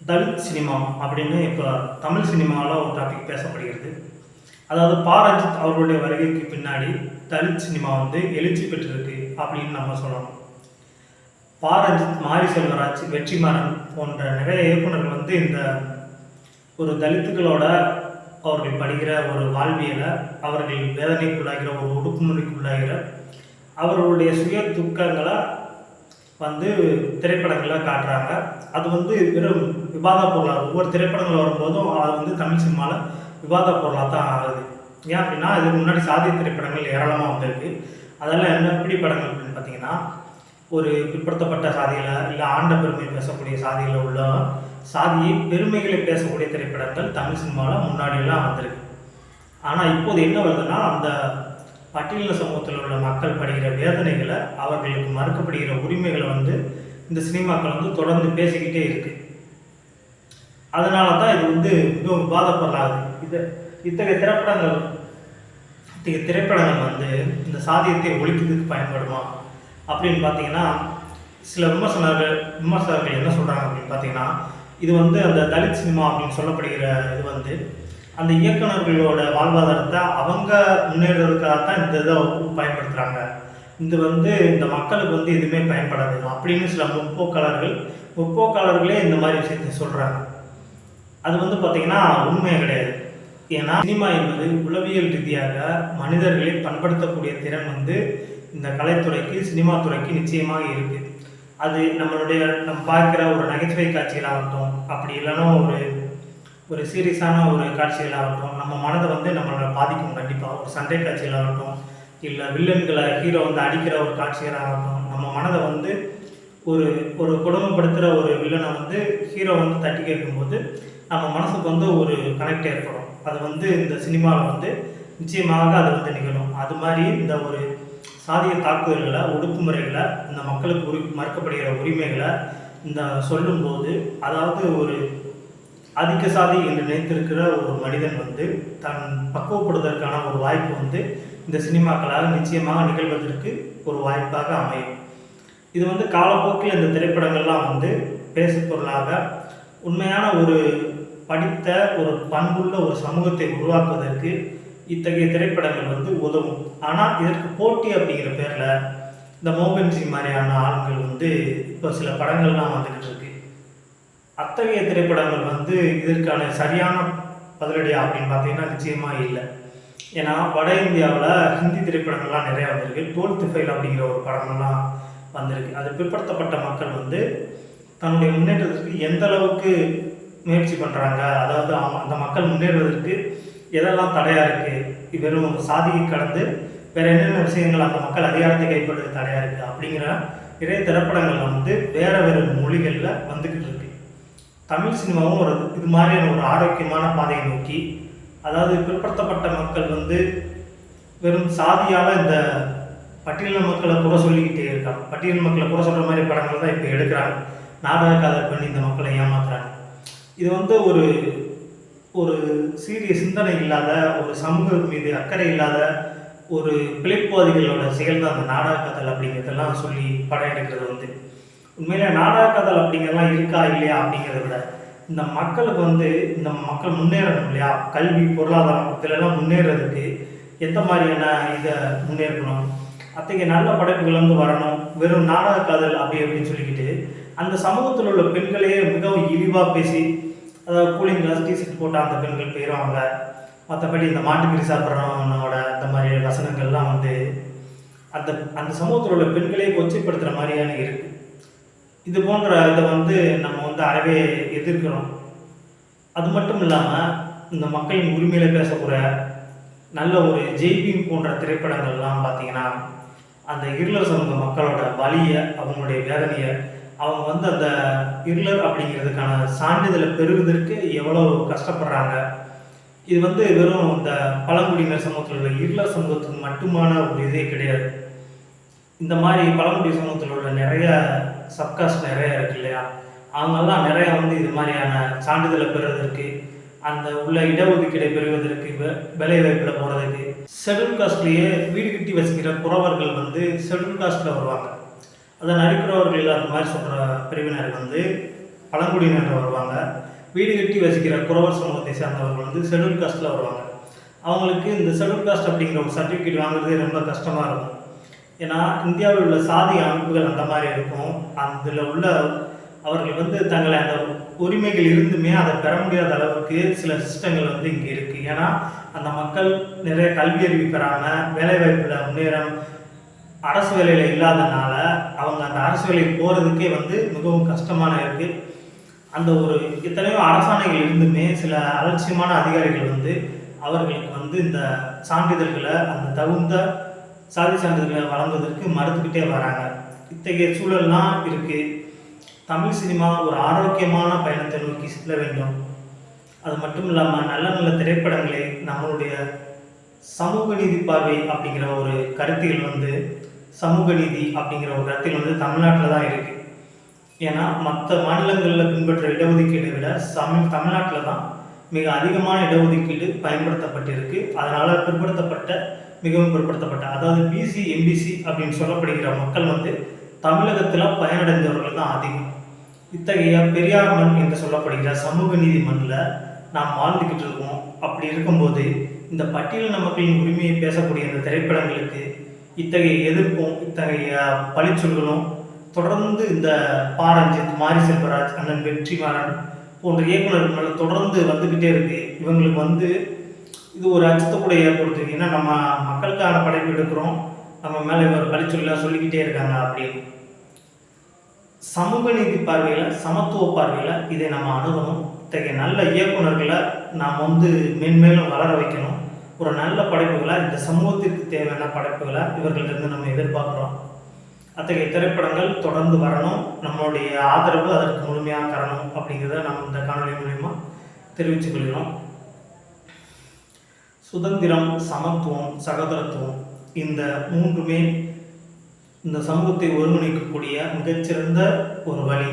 Dalit cinema அப்படின்னு இப்போ தமிழ் சினிமாவில் ஒரு டாபிக் பேசப்படுகிறது. அதாவது பா ரஞ்சித் அவர்களுடைய வருகைக்கு பின்னாடி தலித் சினிமா வந்து எழுச்சி பெற்றிருக்கு அப்படின்னு நம்ம சொல்லணும். பா ரஞ்சித் மாரி செல்வராஜ் வெற்றிமாறன் போன்ற நிறைய இயக்குனர்கள் வந்து இந்த ஒரு தலித்துகளோட அவர்கள் படுகிற ஒரு வாழ்வியலை அவர்கள் வேதனைக்குள்ளாகிற ஒரு ஒடுக்குமுறைக்குள்ளாகிற அவர்களுடைய சுய துக்கங்களை வந்து திரைப்படங்களில் காட்டுறாங்க. அது வந்து வெறும் விவாத பொருளாக ஒவ்வொரு திரைப்படங்கள் வரும்போதும் அது வந்து தமிழ் சினிமாவில் விவாத பொருளாக தான் ஆகுது. ஏன் அப்படின்னா இதுக்கு முன்னாடி சாதி திரைப்படங்கள் ஏராளமாக வந்திருக்கு. அதெல்லாம் என்ன எப்படி படங்கள் அப்படின்னு பார்த்தீங்கன்னா ஒரு பிற்படுத்தப்பட்ட சாதியில் இல்லை ஆண்ட பெருமை பேசக்கூடிய சாதியில் உள்ள சாதியை பெருமைகளை பேசக்கூடிய திரைப்படங்கள் தமிழ் சினிமாவில் முன்னாடியெல்லாம் வந்திருக்கு. ஆனால் இப்போது என்ன வருதுன்னா அந்த பட்டியல சமூகத்தில் உள்ள மக்கள் படுகிற வேதனைகளை அவர்களுக்கு மறுக்கப்படுகிற உரிமைகளை வந்து இந்த சினிமாக்கள் வந்து தொடர்ந்து பேசிக்கிட்டே இருக்கு. அதனால தான் இது வந்து மிகவும் விவாதப்படாது இது இத்தகைய திரைப்படங்கள் இத்தகைய திரைப்படங்கள் வந்து இந்த சாதியத்தை ஒழிக்கிறதுக்கு பயன்படுமா? அப்படின்னு பார்த்தீங்கன்னா சில விமர்சனர்கள் விமர்சகர்கள் என்ன சொல்கிறாங்க அப்படின்னு பார்த்தீங்கன்னா இது வந்து அந்த தலித் சினிமா அப்படின்னு சொல்லப்படுகிற இது வந்து அந்த இயக்குநர்களோட வாழ்வாதாரத்தை அவங்க முன்னேறதுக்காக தான் இந்த இதை பயன்படுத்துகிறாங்க இது வந்து இந்த மக்களுக்கு வந்து எதுவுமே பயன்படாது. அப்படின்னு சில முற்போக்காளர்கள் முற்போக்காளர்களே இந்த மாதிரி விஷயத்தை சொல்கிறாங்க அது வந்து பார்த்திங்கன்னா உண்மையே கிடையாது. ஏன்னா சினிமா என்பது உளவியல் ரீதியாக மனிதர்களை பண்படுத்தக்கூடிய திறன் வந்து இந்த கலைத்துறைக்கு சினிமா துறைக்கு நிச்சயமாக இருக்குது அது நம்மளுடைய நம்ம பார்க்குற ஒரு நகைச்சுவை காட்சிகளாகட்டும் அப்படி இல்லைன்னா ஒரு ஒரு சீரியஸான ஒரு காட்சிகளாகட்டும் நம்ம மனதை வந்து நம்மளோட பாதிக்கும் கண்டிப்பாக ஒரு சண்டை காட்சிகளாகட்டும் இல்லை வில்லன்களை ஹீரோ வந்து அடிக்கிற ஒரு காட்சிகளாகட்டும் நம்ம மனதை வந்து ஒரு ஒரு குடும்பப்படுத்துகிற ஒரு வில்லனை வந்து ஹீரோ வந்து தட்டி கேட்கும்போது நம்ம மனசுக்கு வந்து ஒரு கனெக்ட் ஏற்படும். அது வந்து இந்த சினிமாவில் வந்து நிச்சயமாக அது வந்து நிகழும். அது மாதிரி இந்த ஒரு சாதிய தாக்குதல்களை ஒடுக்குமுறைகளை இந்த மக்களுக்கு உரி மறுக்கப்படுகிற உரிமைகளை இந்த சொல்லும்போது அதாவது ஒரு அதிக சாதி என்று நினைத்திருக்கிற ஒரு மனிதன் வந்து தன் பக்குவப்படுவதற்கான ஒரு வாய்ப்பு வந்து இந்த சினிமாக்களால் நிச்சயமாக நிகழ்வதற்கு ஒரு வாய்ப்பாக அமையும். இது வந்து காலப்போக்கில் இந்த திரைப்படங்கள்லாம் வந்து பேசுபொருளாக உண்மையான ஒரு படித்த ஒரு பண்புள்ள ஒரு சமூகத்தை உருவாக்குவதற்கு இத்தகைய திரைப்படங்கள் வந்து உதவும். ஆனால் இதற்கு போட்டி அப்படிங்கிற பேரில் இந்த மோகன்ஜி மாதிரியான ஆண்கள் வந்து இப்போ சில படங்கள்லாம் வந்துக்கிட்டு இருக்கு. அத்தகைய திரைப்படங்கள் வந்து இதற்கான சரியான பதிலடி அப்படின்னு பார்த்தீங்கன்னா நிச்சயமாக இல்லை. ஏன்னா வட இந்தியாவில் ஹிந்தி திரைப்படங்கள்லாம் நிறையா வந்திருக்கு. டுவெல்த் ஃபைல் அப்படிங்கிற ஒரு படமெல்லாம் வந்திருக்கு. அது பிற்படுத்தப்பட்ட மக்கள் வந்து தன்னுடைய முன்னேற்றத்திற்கு எந்த அளவுக்கு முயற்சி பண்ணுறாங்க அதாவது அந்த மக்கள் முன்னேறுவதற்கு எதெல்லாம் தடையாக இருக்குது வெறும் சாதியை கடந்து வேறு என்னென்ன விஷயங்கள் அந்த மக்கள் அதிகாரத்தை கைப்படுறது தடையாக இருக்குது அப்படிங்கிற நிறைய திரைப்படங்கள் வந்து வேறு வேறு மொழிகளில் வந்துக்கிட்டு இருக்கு. தமிழ் சினிமாவும் ஒரு இது மாதிரியான ஒரு ஆரோக்கியமான பாதையை நோக்கி அதாவது பிற்படுத்தப்பட்ட மக்கள் வந்து வெறும் சாதியால் இந்த பட்டியலின மக்களை குறை சொல்லிக்கிட்டே இருக்காங்க. பட்டியல் மக்களை குறை சொல்கிற மாதிரி படங்கள் தான் இப்போ எடுக்கிறாங்க. நாடக கதை பண்ணி இந்த மக்களை ஏமாத்துறாங்க. இது வந்து ஒரு ஒரு சீரிய சிந்தனை இல்லாத ஒரு சமூக மீது அக்கறை இல்லாத ஒரு பிழைப்புவாதிகளோட செயல் தான் அந்த நாடக கதல் அப்படிங்கிறதெல்லாம் சொல்லி படம் எடுக்கிறது வந்து. உண்மையில நாடக கதல் அப்படிங்கிறதெல்லாம் இருக்கா இல்லையா அப்படிங்கிறத விட இந்த மக்களுக்கு வந்து இந்த மக்கள் முன்னேறணும் இல்லையா? கல்வி பொருளாதாரம் இதிலெல்லாம் முன்னேறதுக்கு எந்த மாதிரியான இதை முன்னேற்கணும் அத்தகைய நல்ல படைப்புகள் வந்து வரணும். வெறும் நாடக காதல் அப்படி அப்படின்னு சொல்லிக்கிட்டு அந்த சமூகத்தில் உள்ள பெண்களையே மிகவும் இழிவாக பேசி அதாவது கூலிங் கிளாஸ் டிஷர்ட் போட்டால் அந்த பெண்கள் போயிடுவாங்க மற்றபடி இந்த மாட்டுக்கறி சாப்பிட்றவனோட அந்த மாதிரி வசனங்கள்லாம் வந்து அந்த அந்த சமூகத்தில் உள்ள பெண்களே கொச்சைப்படுத்துகிற மாதிரியான இருக்குது இது போன்ற இதை வந்து நம்ம வந்து அறவே எதிர்க்கிறோம். அது மட்டும் இல்லாமல் இந்த மக்களின் உரிமையில் பேசக்கூடிய நல்ல ஒரு ஜெய்பீம் போன்ற திரைப்படங்கள்லாம் பார்த்தீங்கன்னா அந்த இருளர் சமூக மக்களோட வலியை அவங்களுடைய வேதனையை அவங்க வந்து அந்த இருளர் அப்படிங்கிறதுக்கான சான்றிதழை பெறுவதற்கு எவ்வளோ கஷ்டப்படுறாங்க. இது வந்து வெறும் இந்த பழங்குடியினர் சமூகத்தில் உள்ள இருளர் சமூகத்துக்கு மட்டுமான ஒரு இதே கிடையாது. இந்த மாதிரி பழங்குடி சமூகத்தில் உள்ள நிறைய சப்காஸ்ட் நிறைய இருக்கு இல்லையா? அவங்கெல்லாம் நிறைய வந்து இது மாதிரியான சான்றிதழை பெறுவதற்கு அந்த உள்ள இடஒதுக்கீடை பெறுவதற்கு வே- வேலை வாய்ப்பில் போகிறதுக்கு ஷெட்யூல் காஸ்ட்லேயே வீடு கட்டி வசிக்கிற குறவர்கள் வந்து ஷெட்யூல் காஸ்ட்டில் வருவாங்க. அதை நரிக்குறவர்கள் அந்த மாதிரி சொல்கிற பிரிவினர் வந்து பழங்குடியினர் வருவாங்க. வீடு கட்டி வசிக்கிற குறவர் சமூகத்தை சேர்ந்தவர்கள் வந்து ஷெட்யூல் காஸ்ட்டில் வருவாங்க. அவங்களுக்கு இந்த ஷெட்யூல் காஸ்ட் அப்படிங்கிற ஒரு சர்டிஃபிகேட் வாங்குறதே ரொம்ப கஷ்டமாக இருக்கும். ஏன்னா இந்தியாவில் உள்ள சாதி அமைப்புகள் அந்த மாதிரி இருக்கும். அதில் உள்ள அவர்கள் வந்து தங்களை அந்த உரிமைகள் இருந்துமே அதை பெற முடியாத அளவுக்கு சில சிஸ்டங்கள் வந்து இங்கே இருக்குது ஏன்னா அந்த மக்கள் நிறைய கல்வி அறிவு பெறாமல் வேலைவாய்ப்பில் முன்னேறம் அரசு வேலையில் இல்லாதனால அவங்க அந்த அரசு வேலைக்கு போகிறதுக்கே வந்து மிகவும் கஷ்டமான இருக்குது அந்த ஒரு எத்தனையோ அரசாணைகள் இருந்துமே சில அலட்சியமான அதிகாரிகள் வந்து அவர்களுக்கு வந்து இந்த சான்றிதழ்களை அந்த தகுந்த சாதி சான்றிதழ்களை வழங்குவதற்கு மறுத்துக்கிட்டே வராங்க. இத்தகைய சூழல்லாம் இருக்குது தமிழ் சினிமா ஒரு ஆரோக்கியமான பயணத்தை நோக்கி செல்ல வேண்டும். அது மட்டும் இல்லாமல் நல்ல நல்ல திரைப்படங்களை நம்மளுடைய சமூக நீதி பார்வை அப்படிங்கிற ஒரு கருத்தியல் வந்து சமூக நீதி அப்படிங்கிற ஒரு கருத்தில் வந்து தமிழ்நாட்டில் தான் இருக்குது ஏன்னா மற்ற மாநிலங்களில் பின்பற்ற இடஒதுக்கீடை விட தமிழ் தமிழ்நாட்டில் தான் மிக அதிகமான இடஒதுக்கீடு பயன்படுத்தப்பட்டிருக்கு. அதனால் பிற்படுத்தப்பட்ட மிகவும் பிற்படுத்தப்பட்ட அதாவது பிசி எம்பிசி அப்படின்னு சொல்லப்படுகிற மக்கள் வந்து தமிழகத்தில் பயனடைந்தவர்கள் தான் அதிகம். இத்தகைய பெரியார் மண் என்று சொல்லப்படுகிற சமூக நீதி மண்ணில் நாம் வாழ்ந்துக்கிட்டு இருக்கோம். அப்படி இருக்கும்போது இந்த பட்டியலின மக்களின் உரிமையை பேசக்கூடிய இந்த திரைப்படங்களுக்கு இத்தகைய எதிர்ப்பும் இத்தகைய பழிச்சொல்களும் தொடர்ந்து இந்த பாரஞ்சித் மாரி செல்வராஜ் அண்ணன் வெற்றிமாறன் போன்ற இயக்குநர்கள் மேலே தொடர்ந்து வந்துக்கிட்டே இருக்கு. இவங்களுக்கு வந்து இது ஒரு அச்சத்தை கூட ஏற்படுத்துது. ஏன்னா நம்ம மக்களுக்கான படைப்பு எடுக்கிறோம். நம்ம மேலே இவர் பழிச்சொல்லாம் சொல்லிக்கிட்டே இருக்காங்க அப்படின்னு சமூக நீதி பார்வையில் சமத்துவ பார்வையில் இதை நம்ம அணுகணும். இத்தகைய நல்ல இயக்குனர்களை நாம் வந்து மென்மேலும் வளர வைக்கணும். ஒரு நல்ல படைப்புகளை இந்த சமூகத்திற்கு தேவையான படைப்புகளை இவர்களிருந்து நம்ம எதிர்பார்க்குறோம். அத்தகைய திரைப்படங்கள் தொடர்ந்து வரணும். நம்மளுடைய ஆதரவு அதற்கு முழுமையாக தரணும் அப்படிங்கிறத நம்ம இந்த காணொலி மூலிமா தெரிவித்துக் கொள்கிறோம். சுதந்திரம் சமத்துவம் சகோதரத்துவம் இந்த மூன்றுமே இந்த சமூகத்தை ஒருங்கிணைக்கக்கூடிய மிகச்சிறந்த ஒரு வழி.